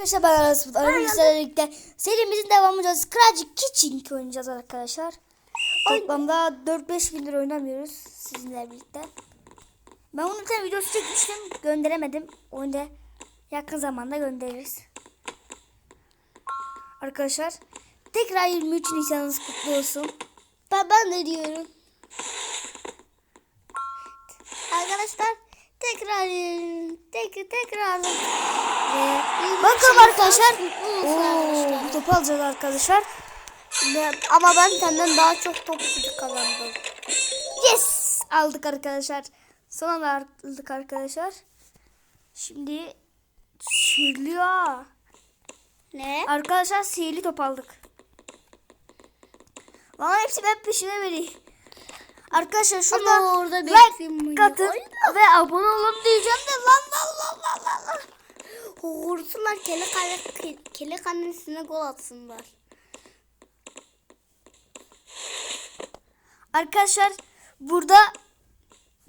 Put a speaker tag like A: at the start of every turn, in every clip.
A: Arkadaşlar ben Aras Bulut. Aramızla birlikte serimizin devamı olacağız. Crazy Kitchen oynayacağız arkadaşlar. Toplamda 4-5 gündür oynamıyoruz sizinle birlikte. Ben bunun bir tane videosu çekmiştim. Gönderemedim. Onu da yakın zamanda göndeririz. Arkadaşlar tekrar 23 Nisan'ınız kutlu olsun. Ben, ben de diyorum. Arkadaşlar tekrar tekrar tekrar Ve bakalım arkadaşlar. Oo, bu topu alacağız arkadaşlar. Ve- ama ben senden daha çok top kazandım. Yes! Aldık arkadaşlar. Son aldık arkadaşlar. Şimdi sihirliyor.
B: Ne?
A: Arkadaşlar sihirli top aldık. Bana hepsi ben peşime vereyim. Arkadaşlar şurada
B: Ama orada
A: like atın ve abone olun diyeceğim de lan lan lan lan lan lan.
B: Vursunlar kele kale kele kanesine gol atsınlar.
A: Arkadaşlar burada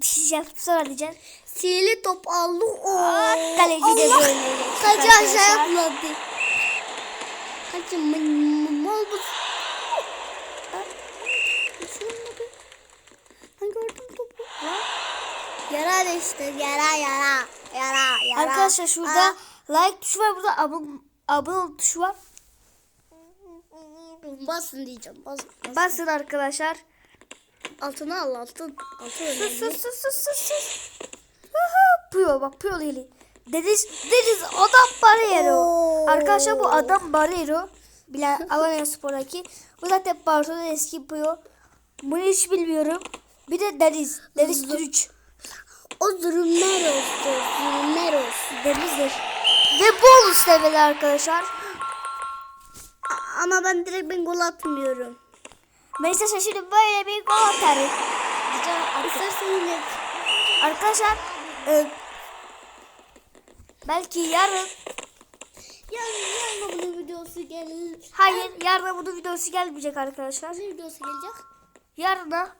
A: şey yapıp sonra diyeceğim.
B: Sihirli top aldı. Oo.
A: Kaleci de böyle
B: Kaleci aşağı atladı. Kaleci mı- mal bu. Ben gördüm topu. Yara işte yara yara yara yara.
A: Arkadaşlar şurada like tuşu var burada abone, abone tuşu var.
B: basın diyeceğim. Basın.
A: Basın arkadaşlar.
B: Altına al altın. Altın
A: Sus sus sus sus sus sus. Puyo bak Puyo hili. Deniz Deniz adam Barriero.
B: Oo.
A: Arkadaşlar bu adam Barriero. Bilen Alanya Spor'daki. Bu zaten Barcelona eski Puyo. Bunu hiç bilmiyorum. Bir de Deniz. Deniz Türüç.
B: O zürümler olsun. Zürümler olsun.
A: Deniz'dir. Ve bonus seviyeli arkadaşlar.
B: Ama ben direkt ben gol atmıyorum.
A: Mesela şimdi böyle bir gol atarım.
B: İstersen yine
A: Arkadaşlar e, belki yarın
B: yarın yarın bunun videosu gelir.
A: hayır yarın bunun videosu gelmeyecek arkadaşlar.
B: Ne videosu gelecek?
A: Yarına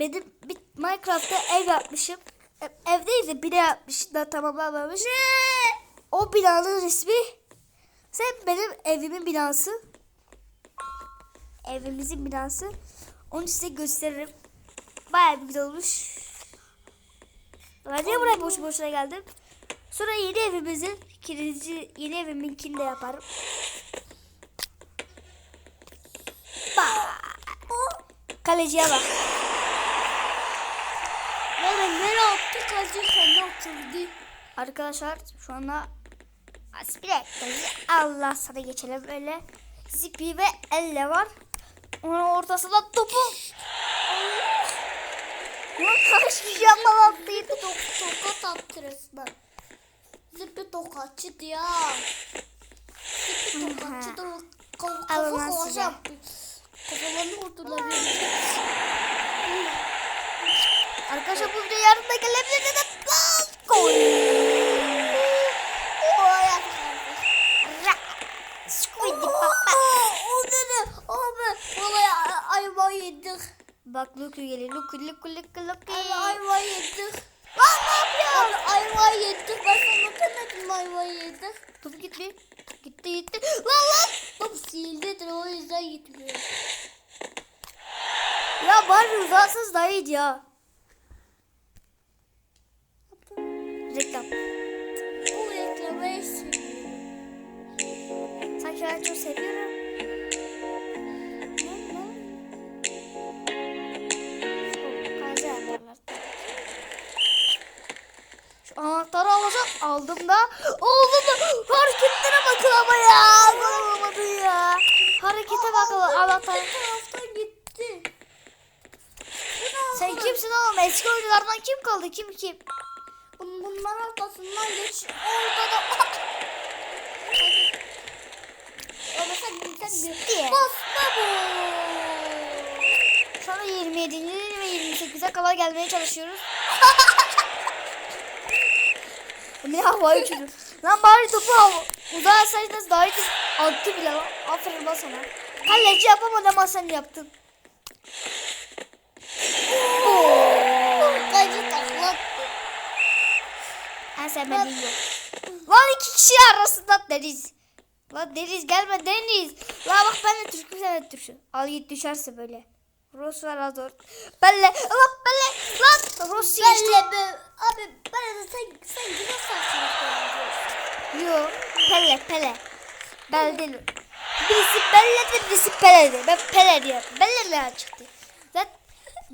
A: benim bir Minecraft'ta ev yapmışım. E- Ev değil de bina yapmışım da tamamlamamış. O binanın resmi sen benim evimin binası. Evimizin binası. Onu size gösteririm. Bayağı bir güzel olmuş. Ben niye buraya boş boşuna geldim? Sonra yeni evimizin ikinci yeni eviminkini de yaparım. Bak. Kaleciye bak.
B: Bana nereye attı kaleci kendi atıldı.
A: Arkadaşlar şu anda aspire Allah sana geçelim böyle. Zipi ve elle var. Onun ortasında topu. Lan kaç kişi yapmadan attıydı.
B: Tok, tokat attı resmen. Zıplı tokatçı ya. Zıplı tokatçı da kafa kafa yaptı. Kafalarını vurdular.
A: Arkadaşlar bu video yarın da gelebilir dedim. Gol. Squiddy papa.
B: O ne? Abi vallahi ayva yedik.
A: Bak Luku geliyor. Luku Luku Luku Luku.
B: Ayva yedik. Lan ne yapıyorsun? Ayva yedik. Ben sana demedim ayva yedik.
A: Top gitti. Gitti gitti.
B: Lan lan. Top sildidir o yüzden gitmiyor.
A: Ya bari uzatsız daha iyiydi ya. Reklam.
B: Bu reklamayı seviyorum.
A: Sanki ben çok seviyorum. Şu anahtarı alacağım. Aldım da. Oğlum da hareketlere bakın ama ya. Olmadı ya. Harekete bakın. Anahtar.
B: taraftan gitti.
A: Sen kimsin oğlum? Eski oyunculardan kim kaldı? Kim kim?
B: Bun- Bunlar arkasından geç. Orada da. Ama sen sen
A: Diye.
B: Basma bu.
A: Şu anda 27. ve 28'e kadar gelmeye çalışıyoruz. ne havayı uçuruyor. Lan bari topu hava. Uzağa atsaydınız daha iyi attı bile lan. Aferin lan sana. Kaleci yapamadı ama sen yaptın. En sevmediğim yok. Lan iki kişi arasında Deniz. Lan Deniz gelme Deniz. Lan bak ben de Türk'üm sen de Türk'sün. Al git düşerse böyle. Rus var az or. Belle. Lan Belle. Lan Rus geçti.
B: Benle be. Abi ben de sen sen güzel saçını
A: Yo. Pele Pele. Bel değil. Birisi Belle'di birisi Pele'di. Ben Pele diyorum. Belle ne çıktı? Zaten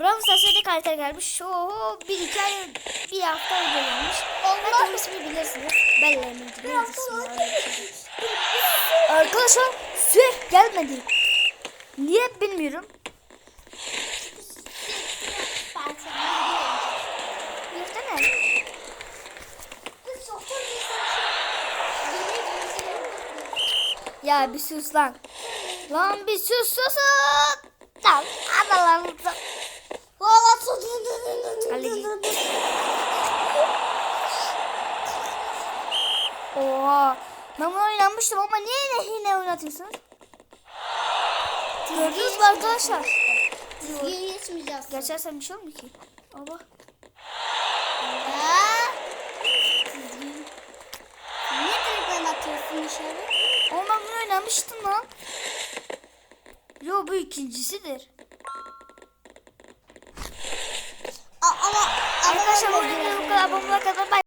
A: Bravo Stasyon'da karakter gelmiş. Oho bir iki ay bir hafta önce gelmiş.
B: Allah.
A: Ben ismini bilirsiniz. Belle'nin gibi.
B: Bir hafta
A: ismi var,
B: önce.
A: öyle bir şey. Arkadaşlar sürekli gelmedi. Niye bilmiyorum. Ya bir sus lan. Lan bir sus susun. Lan analarınızı.
B: Valla
A: Ali. Oha. Ben bunu oynanmıştım ama niye yine, yine oynatıyorsunuz? Gördünüz mü arkadaşlar?
B: Çizgiye geçmeyeceğiz.
A: Geçersen bir şey olmuyor ki. Allah.
B: Ha? Çizgi. Niye direkt ben atıyorsun dışarı?
A: Ama ben bunu oynamıştım lan. Yo bu ikincisidir.
B: A- ama
A: Arkadaşlar bu videoda bu kadar. Bu kadar.